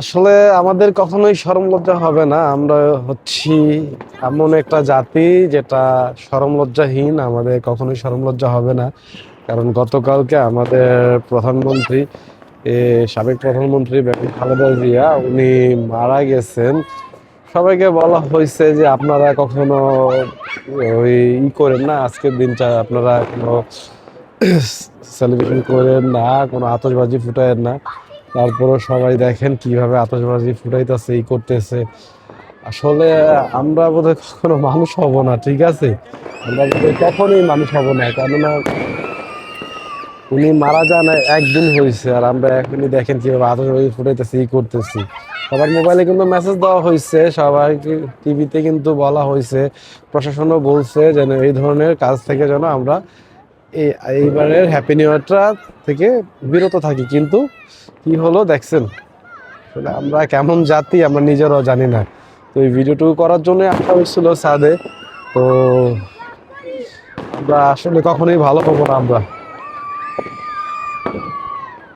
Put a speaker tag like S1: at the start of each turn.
S1: আসলে আমাদের কখনোই সরম লজ্জা হবে না। আমরা হচ্ছি এমন একটা জাতি যেটা সরম লজ্জাহীন আমাদের কখনোই সরম লজ্জা হবে না। কারণ গতকালকে আমাদের প্রধানমন্ত্রী সাবেক প্রধানমন্ত্রী বেগম খালেদা জিয়া, উনি মারা গেছেন। সবাইকে বলা হয়েছে যে আপনারা কখনো ওই ই করেন না, আজকের দিনটা আপনারা কোনো সেলিব্রেশন করেন না, কোনো আতশবাজি ফুটায়েন না। তারপরে সবাই দেখেন কীভাবে আতশবাজি ফুটাইতেছে, ই করতেছে। আসলে, আমরা বোধহয় কখনো মানুষ হব না, ঠিক আছে? আমরা বোধহয় কখনোই মানুষ হব না, কেননা উনি মারা যান একদিন হয়েছে আর আমরা এখনই দেখেন কীভাবে আতশবাজি ফুটাইতেছি, ই করতেছি। সবার মোবাইলে কিন্তু মেসেজ দেওয়া হয়েছে সবাইকে টিভিতে কিন্তু বলা হয়েছে প্রশাসনও বলছে যেন এই ধরনের কাজ থেকে যেন আমরা এই এইবারের হ্যাপি নিউ ইয়ারটা থেকে বিরত থাকি, কিন্তু কি হলো দেখছেন? আসলে আমরা কেমন জাতি, আমরা নিজেরাও জানি না। তো এই ভিডিওটুকু করার জন্য আসা হয়েছিল সাদে তো আমরা আসলে কখনোই ভালো হব না আমরা।